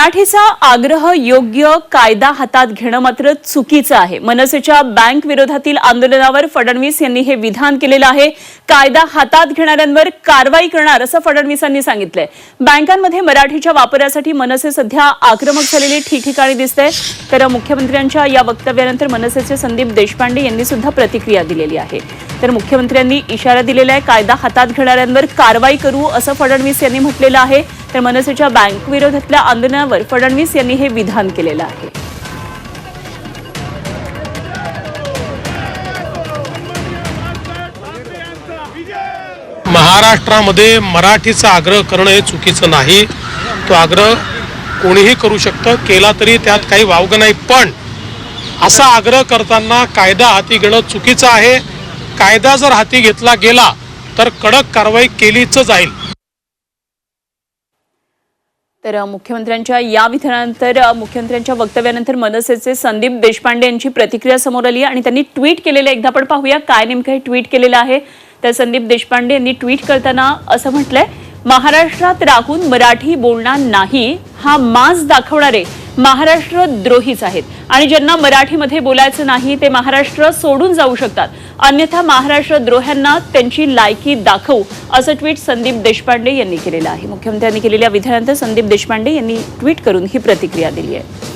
मराठीचा आग्रह योग्य कायदा हातात घेणं मात्र चुकीचं आहे. मनसेच्या बँक विरोधातील आंदोलनावर फडणवीस यांनी हे विधान केलेलं आहे. कायदा हातात घेणाऱ्यांवर कारवाई करणार असं फडणवीसांनी सांगितलंय. बँकांमध्ये मराठीच्या वापरासाठी मनसे सध्या आक्रमक झालेली ठिकठिकाणी दिसते तर मुख्यमंत्र्यांच्या या वक्तव्यानंतर मनसेचे संदीप देशपांडे यांनी सुद्धा प्रतिक्रिया दिलेली आहे. तर मुख्यमंत्र्यांनी इशारा दिलेला आहे कायदा हातात घेणाऱ्यांवर कारवाई करू असं फडणवीस यांनी म्हटलेलं आहे. तर मनसेच्या बँक विरोधातल्या आंदोलनावर फडणवीस यांनी हे विधान केलेलं आहे. महाराष्ट्रामध्ये मराठीचा आग्रह करणं हे चुकीचं नाही. तो आग्रह कोणीही करू शकतं केला तरी त्यात काही वावगं नाही. पण असा आग्रह करताना कायदा हाती घेणं चुकीचं आहे. कायदा जर हाती घेतला गेला तर कडक कारवाई केलीच जाईल. तर मुख्यमंत्र्यांच्या या विधानानंतर मुख्यमंत्र्यांच्या वक्तव्यानंतर मनसेचे संदीप देशपांडे यांची प्रतिक्रिया समोर आली आणि त्यांनी ट्विट केलेलं एकदा आपण पाहूया काय नेमकं हे ट्विट केलेलं आहे. तर संदीप देशपांडे यांनी ट्विट करताना असं म्हटलंय महाराष्ट्रात राहून मराठी बोलणार नाही. हा माज दाखवणारे महाराष्ट्र द्रोहीच आहेत. आणि ज्यांना मराठीमध्ये बोलायचं नाही ते महाराष्ट्र सोडून जाऊ शकतात. अन्यथा महाराष्ट्र द्रोह्यांना त्यांची लायकी दाखवू असं ट्विट संदीप देशपांडे यांनी केलेलं आहे. मुख्यमंत्र्यांनी केलेल्या विधानानंतर संदीप देशपांडे यांनी ट्विट करून ही प्रतिक्रिया दिली आहे.